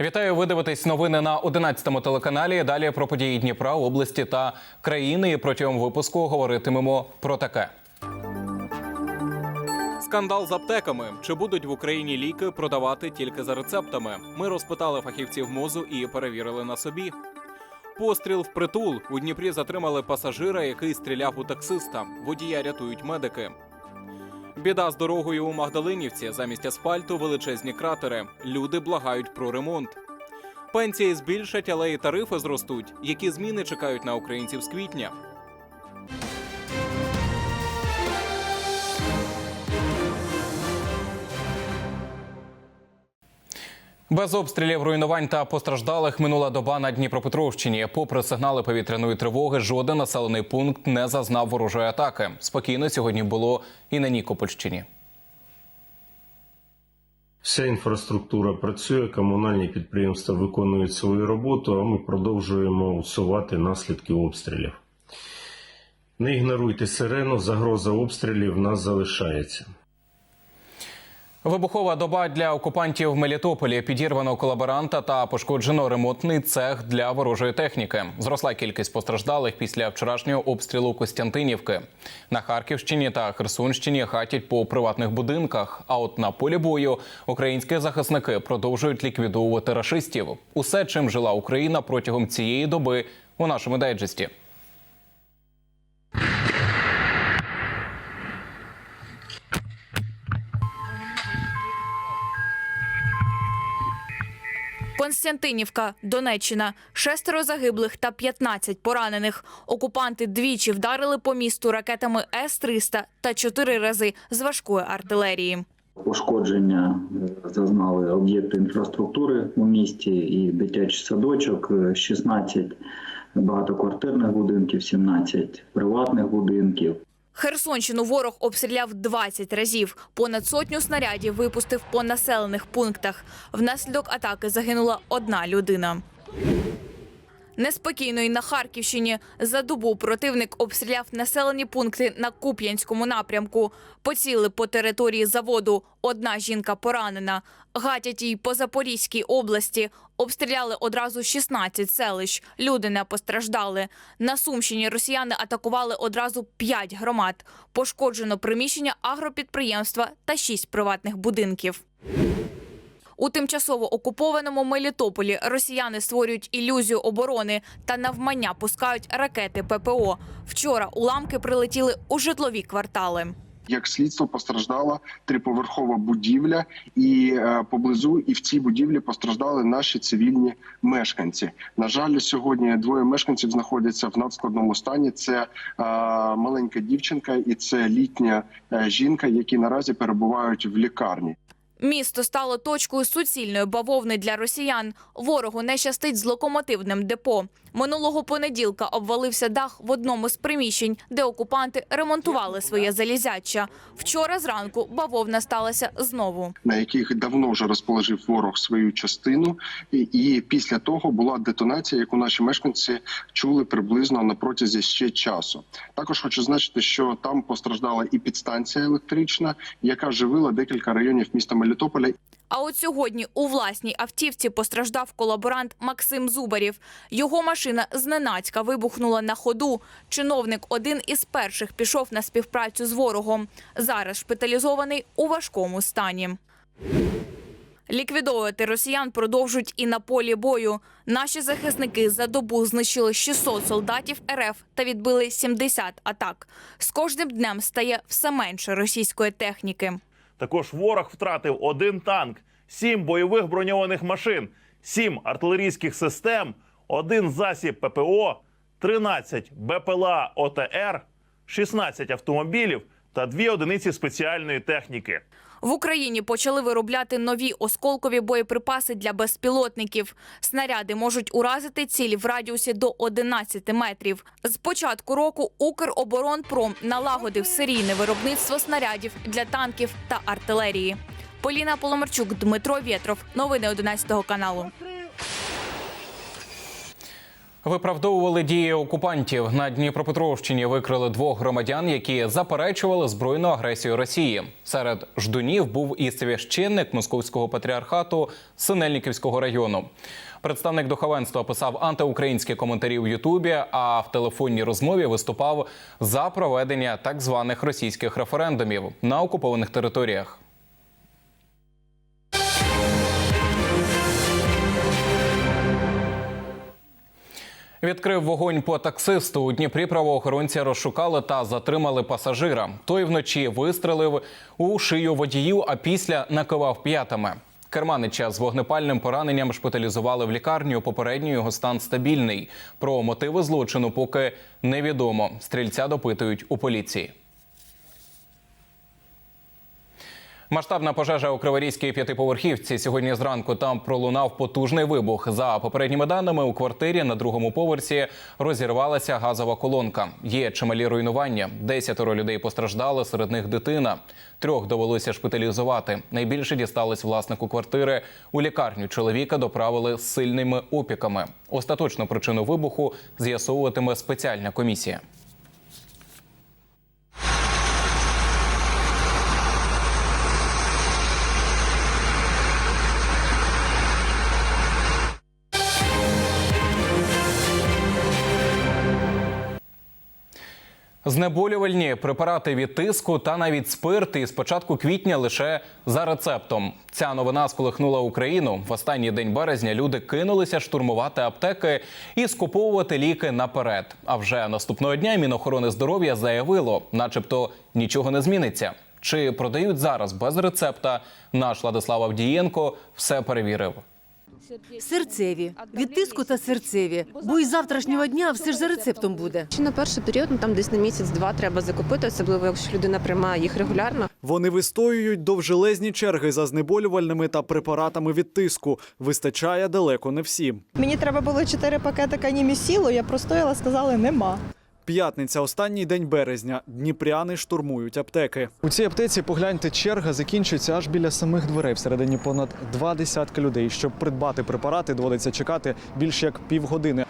Вітаю, ви дивитесь новини на 11-му телеканалі. Далі про події Дніпра, області та країни. Протягом випуску говоритимемо про таке. Скандал з аптеками. Чи будуть в Україні ліки продавати тільки за рецептами? Ми розпитали фахівців мозу і перевірили на собі. Постріл в притул у Дніпрі затримали пасажира, який стріляв у таксиста. Водія рятують медики. Біда з дорогою у Магдалинівці. Замість асфальту величезні кратери. Люди благають про ремонт. Пенсії збільшать, але і тарифи зростуть. Які зміни чекають на українців з квітня? Без обстрілів, руйнувань та постраждалих минула доба на Дніпропетровщині. Попри сигнали повітряної тривоги, жоден населений пункт не зазнав ворожої атаки. Спокійно сьогодні було і на Нікопольщині. Вся інфраструктура працює, комунальні підприємства виконують свою роботу, а ми продовжуємо усувати наслідки обстрілів. Не ігноруйте сирену, загроза обстрілів в нас залишається. Вибухова доба для окупантів в Мелітополі підірвано колаборанта та пошкоджено ремонтний цех для ворожої техніки. Зросла кількість постраждалих після вчорашнього обстрілу Костянтинівки. На Харківщині та Херсонщині хатять по приватних будинках. А от на полі бою українські захисники продовжують ліквідовувати рашистів. Усе, чим жила Україна протягом цієї доби у нашому дайджесті. Константинівка, Донеччина, шестеро загиблих та 15 поранених. Окупанти двічі вдарили по місту ракетами С-300 та чотири рази з важкої артилерії. Пошкодження е, зазнали об'єкти інфраструктури у місті і дитячий садочок, е, 16 багатоквартирних будинків, 17 приватних будинків. Херсонщину ворог обстріляв 20 разів. Понад сотню снарядів випустив по населених пунктах. Внаслідок атаки загинула одна людина. Неспокійно і на Харківщині за добу противник обстріляв населені пункти на Куп'янському напрямку. Поцілили по території заводу. Одна жінка поранена. Гатять їй по Запорізькій області. Обстріляли одразу 16 селищ. Люди не постраждали. На Сумщині росіяни атакували одразу 5 громад. Пошкоджено приміщення агропідприємства та 6 приватних будинків. У тимчасово окупованому Мелітополі росіяни створюють ілюзію оборони та навмання пускають ракети ППО. Вчора уламки прилетіли у житлові квартали. Як слідство постраждала триповерхова будівля, і е, поблизу і в цій будівлі постраждали наші цивільні мешканці. На жаль, сьогодні двоє мешканців знаходяться в надскладному стані. Це е, маленька дівчинка і це літня е, жінка, які наразі перебувають в лікарні. Місто стало точкою суцільної бавовни для росіян. Ворогу не щастить з локомотивним депо. Минулого понеділка обвалився дах в одному з приміщень, де окупанти ремонтували своє залізяча. Вчора зранку бавовна сталася знову. на яких давно вже розположив ворог свою частину, і, після того була детонація, яку наші мешканці чули приблизно на протязі ще часу. Також хочу значити, що там постраждала і підстанція електрична, яка живила декілька районів міста Мелітополя. А от сьогодні у власній автівці постраждав колаборант Максим Зубарів. Його машина зненацька вибухнула на ходу. Чиновник один із перших пішов на співпрацю з ворогом. Зараз шпиталізований у важкому стані. Ліквідовувати росіян продовжують і на полі бою. Наші захисники за добу знищили 600 солдатів РФ та відбили 70 атак. З кожним днем стає все менше російської техніки. Також ворог втратив один танк, сім бойових броньованих машин, сім артилерійських систем, один засіб ППО, 13 БПЛА ОТР, 16 автомобілів та дві одиниці спеціальної техніки. В Україні почали виробляти нові осколкові боєприпаси для безпілотників. Снаряди можуть уразити цілі в радіусі до 11 метрів. З початку року Укроборонпром налагодив серійне виробництво снарядів для танків та артилерії. Поліна Поломарчук, Дмитро Вєтров. Новини 11 каналу. Виправдовували дії окупантів на Дніпропетровщині. Викрили двох громадян, які заперечували збройну агресію Росії. Серед ждунів був і священник московського патріархату Синельниківського району. Представник духовенства писав антиукраїнські коментарі у Ютубі, а в телефонній розмові виступав за проведення так званих російських референдумів на окупованих територіях. Відкрив вогонь по таксисту. У Дніпрі правоохоронці розшукали та затримали пасажира. Той вночі вистрелив у шию водію, а після накивав п'ятами. Керманича з вогнепальним пораненням шпиталізували в лікарню. Попередньо його стан стабільний. Про мотиви злочину поки невідомо. Стрільця допитують у поліції. Масштабна пожежа у Криворізькій п'ятиповерхівці. Сьогодні зранку там пролунав потужний вибух. За попередніми даними, у квартирі на другому поверсі розірвалася газова колонка. Є чималі руйнування. Десятеро людей постраждали, серед них дитина. Трьох довелося шпиталізувати. Найбільше дісталось власнику квартири. У лікарню чоловіка доправили з сильними опіками. Остаточну причину вибуху з'ясовуватиме спеціальна комісія. Знеболювальні препарати від тиску та навіть спирт із початку квітня лише за рецептом. Ця новина сколихнула Україну. В останній день березня люди кинулися штурмувати аптеки і скуповувати ліки наперед. А вже наступного дня Мінохорони здоров'я заявило, начебто нічого не зміниться. Чи продають зараз без рецепта? Наш Владислав Авдієнко все перевірив. Серцеві, від тиску та серцеві. Бо із завтрашнього дня все ж за рецептом буде. Чи на перший період, ну там десь на місяць-два треба закупити, особливо якщо людина приймає їх регулярно. Вони вистоюють довжелезні черги за знеболювальними та препаратами від тиску. Вистачає далеко не всім. Мені треба було чотири пакетика німісілу, я простояла, сказали нема. П'ятниця, останній день березня. Дніпряни штурмують аптеки. У цій аптеці погляньте, черга закінчується аж біля самих дверей. Всередині понад два десятки людей. Щоб придбати препарати, доводиться чекати більше як півгодини.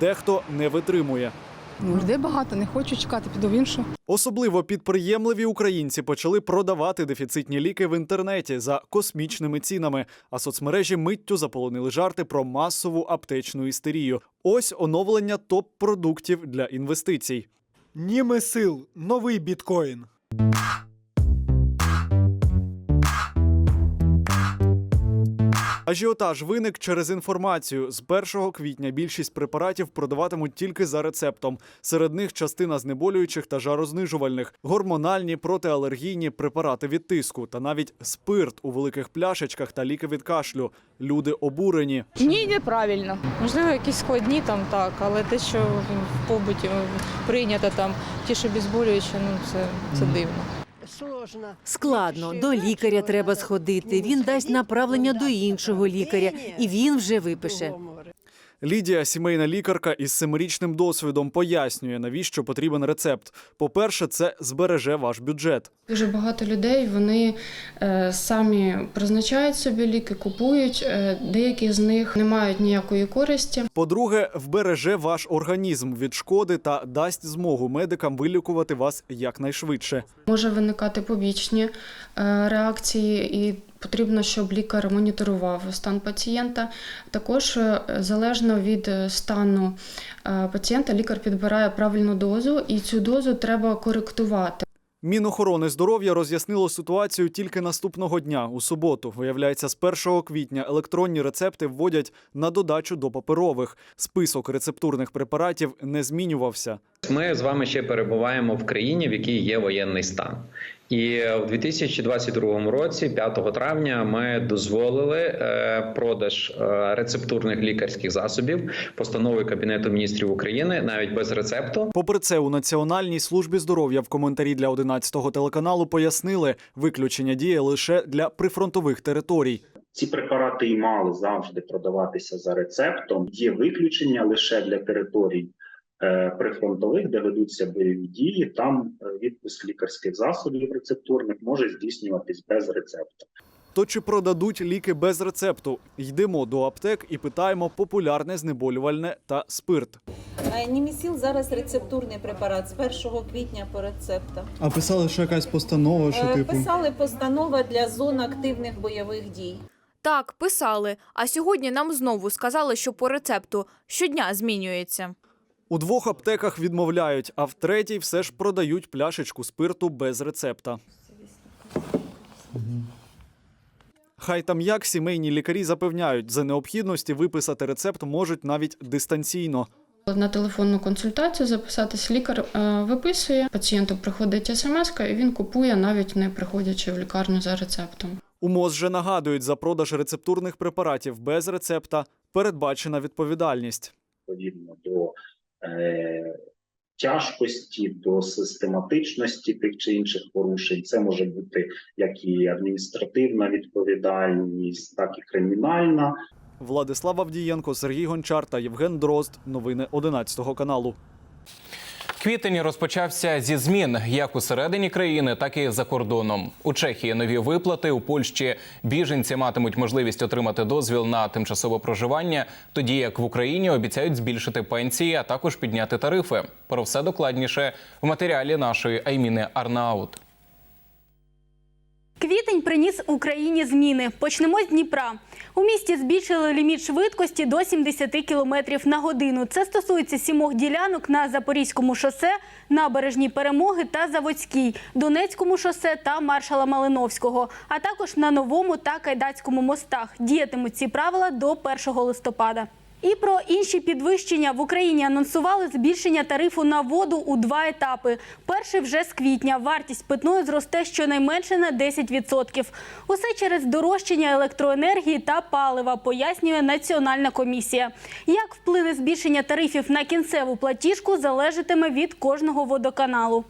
Дехто не витримує. Ну, людей багато, не хочу чекати, піду в іншу. Особливо підприємливі українці почали продавати дефіцитні ліки в інтернеті за космічними цінами. А соцмережі миттю заполонили жарти про масову аптечну істерію. Ось оновлення топ-продуктів для інвестицій. Німесил новий біткоін. Ажіотаж виник через інформацію. З 1 квітня більшість препаратів продаватимуть тільки за рецептом. Серед них частина знеболюючих та жарознижувальних, гормональні, протиалергійні препарати від тиску та навіть спирт у великих пляшечках та ліки від кашлю. Люди обурені. Ні, неправильно. Можливо, якісь складні там так, але те, що в побуті прийнято там, ті, що безболюючі, ну це, це дивно. Складно, до лікаря треба сходити. Він дасть направлення до іншого лікаря, і він вже випише. Лідія, сімейна лікарка із семирічним досвідом, пояснює, навіщо потрібен рецепт. По-перше, це збереже ваш бюджет. Дуже багато людей вони е, самі призначають собі ліки, купують. Е, деякі з них не мають ніякої користі. По-друге, вбереже ваш організм від шкоди та дасть змогу медикам вилікувати вас якнайшвидше. Може виникати побічні е, реакції, і потрібно, щоб лікар моніторував стан пацієнта. Також е, залежно від е, стану е, пацієнта, лікар підбирає правильну дозу, і цю дозу треба коректувати. Мінохорони здоров'я роз'яснило ситуацію тільки наступного дня, у суботу. Виявляється, з 1 квітня електронні рецепти вводять на додачу до паперових. Список рецептурних препаратів не змінювався. Ми з вами ще перебуваємо в країні, в якій є воєнний стан. І в 2022 році, 5 травня, ми дозволили е, продаж е, рецептурних лікарських засобів постанови Кабінету міністрів України навіть без рецепту. Попри це, у Національній службі здоров'я в коментарі для 11-го телеканалу пояснили, виключення діє лише для прифронтових територій. Ці препарати і мали завжди продаватися за рецептом. Є виключення лише для територій прифронтових, де ведуться бойові дії. Там е, відпуск лікарських засобів рецептурних може здійснюватись без рецепту. То чи продадуть ліки без рецепту? Йдемо до аптек і питаємо популярне знеболювальне та спирт. Німісіл зараз рецептурний препарат з 1 квітня по рецептам. А писали, що якась постанова, що Е, типу. Писали постанова для зон активних бойових дій. Так, писали. А сьогодні нам знову сказали, що по рецепту щодня змінюється. У двох аптеках відмовляють, а в третій все ж продають пляшечку спирту без рецепта. Хай там як сімейні лікарі запевняють, за необхідності виписати рецепт можуть навіть дистанційно. На телефонну консультацію записатись лікар е, виписує, пацієнту приходить смс, і він купує, навіть не приходячи в лікарню за рецептом. У МОЗ же нагадують, за продаж рецептурних препаратів без рецепта передбачена відповідальність. відповідно до е, тяжкості, до систематичності тих чи інших порушень. Це може бути як і адміністративна відповідальність, так і кримінальна. Владислав Авдієнко, Сергій Гончар та Євген Дрозд. Новини 11 каналу. Квітень розпочався зі змін як усередині країни, так і за кордоном. У Чехії нові виплати. У Польщі біженці матимуть можливість отримати дозвіл на тимчасове проживання, тоді як в Україні обіцяють збільшити пенсії, а також підняти тарифи. Про все докладніше в матеріалі нашої Айміни Арнаут. Квітень приніс Україні зміни. Почнемо з Дніпра. У місті збільшили ліміт швидкості до 70 км на годину. Це стосується сімох ділянок на Запорізькому шосе, набережній Перемоги та Заводській, Донецькому шосе та маршала Малиновського, а також на новому та кайдацькому мостах. Діятимуть ці правила до 1 листопада. І про інші підвищення в Україні анонсували збільшення тарифу на воду у два етапи. Перший вже з квітня. Вартість питної зросте щонайменше на 10%. Усе через дорожчання електроенергії та палива, пояснює Національна комісія. Як вплине збільшення тарифів на кінцеву платіжку, залежатиме від кожного водоканалу.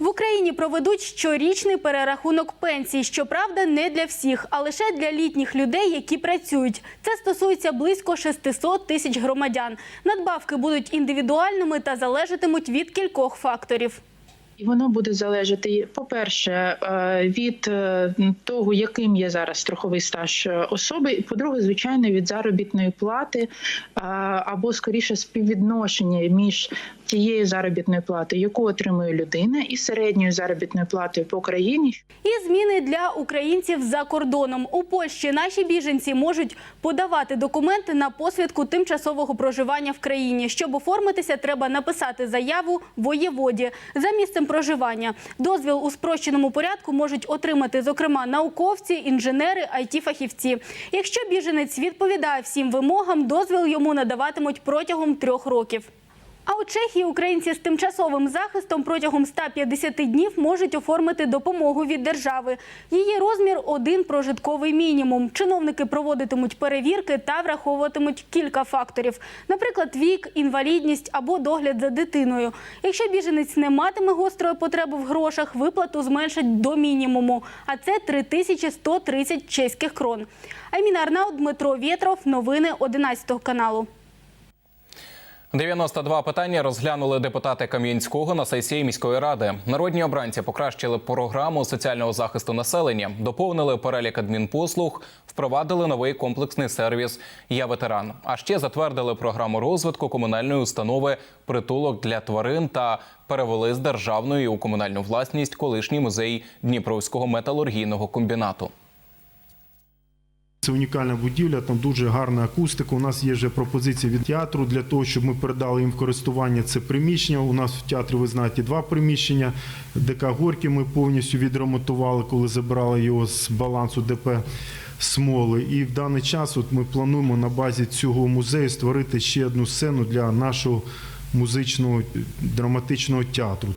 В Україні проведуть щорічний перерахунок пенсій. Щоправда, не для всіх, а лише для літніх людей, які працюють. Це стосується близько 600 тисяч громадян. Надбавки будуть індивідуальними та залежатимуть від кількох факторів. І воно буде залежати, по-перше, е, від е, того, яким є зараз страховий стаж особи, і по-друге, звичайно, від заробітної плати е, або скоріше співвідношення між тією заробітною платою, яку отримує людина, і середньою заробітною платою по країні. І зміни для українців за кордоном. У Польщі наші біженці можуть подавати документи на посвідку тимчасового проживання в країні. Щоб оформитися, треба написати заяву воєводі за місцем проживання. Дозвіл у спрощеному порядку можуть отримати, зокрема, науковці, інженери, it фахівці Якщо біженець відповідає всім вимогам, дозвіл йому надаватимуть протягом трьох років. А у Чехії українці з тимчасовим захистом протягом 150 днів можуть оформити допомогу від держави. Її розмір – один прожитковий мінімум. Чиновники проводитимуть перевірки та враховуватимуть кілька факторів, наприклад, вік, інвалідність або догляд за дитиною. Якщо біженець не матиме гострої потреби в грошах, виплату зменшать до мінімуму, а це 3130 чеських крон. Айміна Арнаут, Дмитро Вєтров. Новини 11 каналу. 92 питання розглянули депутати Кам'янського на сесії міської ради. Народні обранці покращили програму соціального захисту населення, доповнили перелік адмінпослуг, впровадили новий комплексний сервіс Я ветеран. А ще затвердили програму розвитку комунальної установи притулок для тварин та перевели з державної у комунальну власність колишній музей Дніпровського металургійного комбінату. Це унікальна будівля, там дуже гарна акустика. У нас є вже пропозиція від театру для того, щоб ми передали їм в користування це приміщення. У нас в театрі, ви знаєте, два приміщення. ДК Горки ми повністю відремонтували, коли забрали його з балансу ДП Смоли. І в даний час от ми плануємо на базі цього музею створити ще одну сцену для нашого музичного драматичного театру.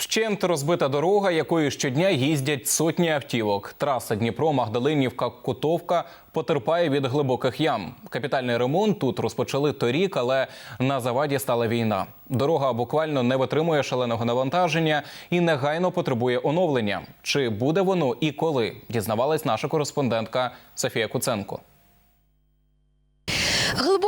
Вщент розбита дорога, якою щодня їздять сотні автівок. Траса Дніпро, Магдалинівка, Котовка потерпає від глибоких ям. Капітальний ремонт тут розпочали торік, але на заваді стала війна. Дорога буквально не витримує шаленого навантаження і негайно потребує оновлення. Чи буде воно і коли? Дізнавалась наша кореспондентка Софія Куценко.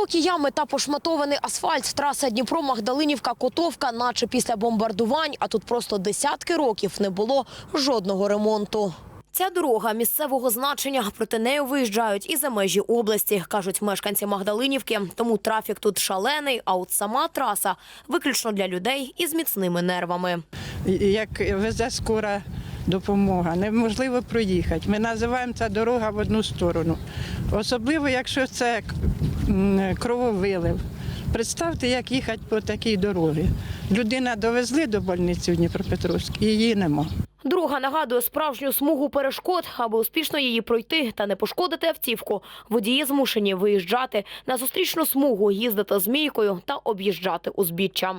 Глибокі ями та пошматований асфальт. Траса Дніпро-Магдалинівка-Котовка, наче після бомбардувань, а тут просто десятки років не було жодного ремонту. Ця дорога місцевого значення, проти нею виїжджають і за межі області, кажуть мешканці Магдалинівки. Тому трафік тут шалений, а от сама траса виключно для людей із міцними нервами. як везе скора допомога. Неможливо проїхати. Ми називаємо це дорога в одну сторону. Особливо, якщо це крововилив. Представте, як їхати по такій дорозі. Людина довезли до больниці в Дніпропетровськ, і її нема. Друга нагадує справжню смугу перешкод, аби успішно її пройти та не пошкодити автівку. Водії змушені виїжджати на зустрічну смугу, їздити змійкою та об'їжджати узбіччя.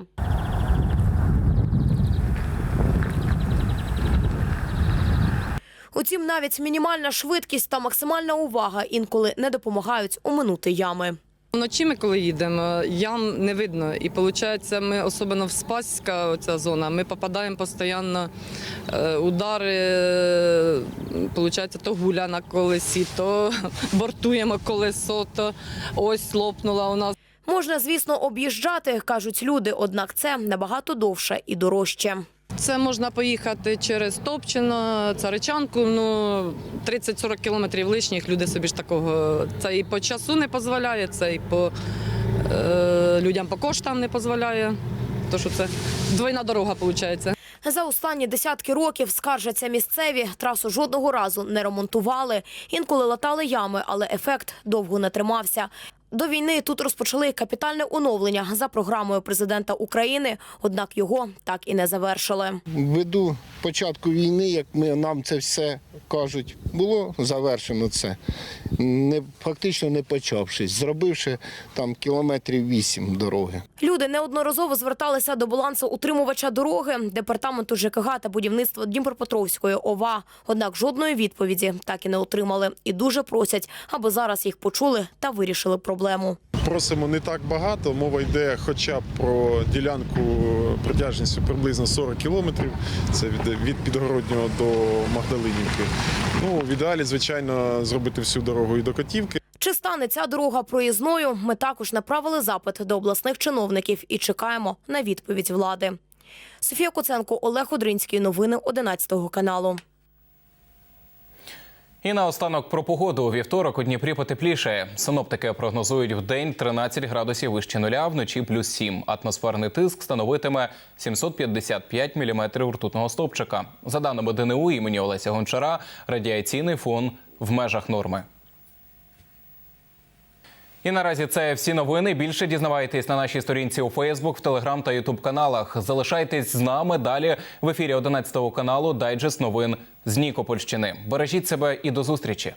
Утім, навіть мінімальна швидкість та максимальна увага інколи не допомагають оминути ями. Вночі ми коли їдемо, ям не видно. І виходить, ми особливо в Спаська, оця зона, ми попадаємо постійно е, удари, е, виходить, то гуля на колесі, то бортуємо колесо, то ось лопнула у нас. Можна, звісно, об'їжджати, кажуть люди, однак це набагато довше і дорожче. Це можна поїхати через Топчино, Царичанку, ну 30-40 кілометрів лишніх. Люди собі ж такого це і по часу не дозволяє, це і по е, людям по коштам не дозволяє. То що це двойна дорога виходить. За останні десятки років скаржаться місцеві. Трасу жодного разу не ремонтували. Інколи латали ями, але ефект довго не тримався. До війни тут розпочали капітальне оновлення за програмою президента України, однак його так і не завершили. Ввиду початку війни, як ми нам це все кажуть, було завершено це, не фактично не почавшись, зробивши там кілометрів вісім дороги. Люди неодноразово зверталися до балансу утримувача дороги департаменту ЖКГ та будівництва Дніпропетровської ОВА. Однак жодної відповіді так і не отримали. І дуже просять, аби зараз їх почули та вирішили проблему. Просимо не так багато. Мова йде хоча б про ділянку протяжністю приблизно 40 кілометрів. Це від, від Підгороднього до Магдалинівки. Ну, в ідеалі, звичайно, зробити всю дорогу і до Котівки. Чи стане ця дорога проїзною? Ми також направили запит до обласних чиновників і чекаємо на відповідь влади. Софія Коценко, Олег Одринський. Новини 11 каналу. І наостанок про погоду. У вівторок у Дніпрі потепліше. Синоптики прогнозують в день 13 градусів вище нуля, вночі плюс 7. Атмосферний тиск становитиме 755 міліметрів ртутного стопчика. За даними ДНУ імені Олеся Гончара, радіаційний фон в межах норми. І наразі це всі новини. Більше дізнавайтесь на нашій сторінці у Фейсбук, в Телеграм та Ютуб каналах. Залишайтесь з нами далі в ефірі 11 каналу Дайджест новин з Нікопольщини. Бережіть себе і до зустрічі.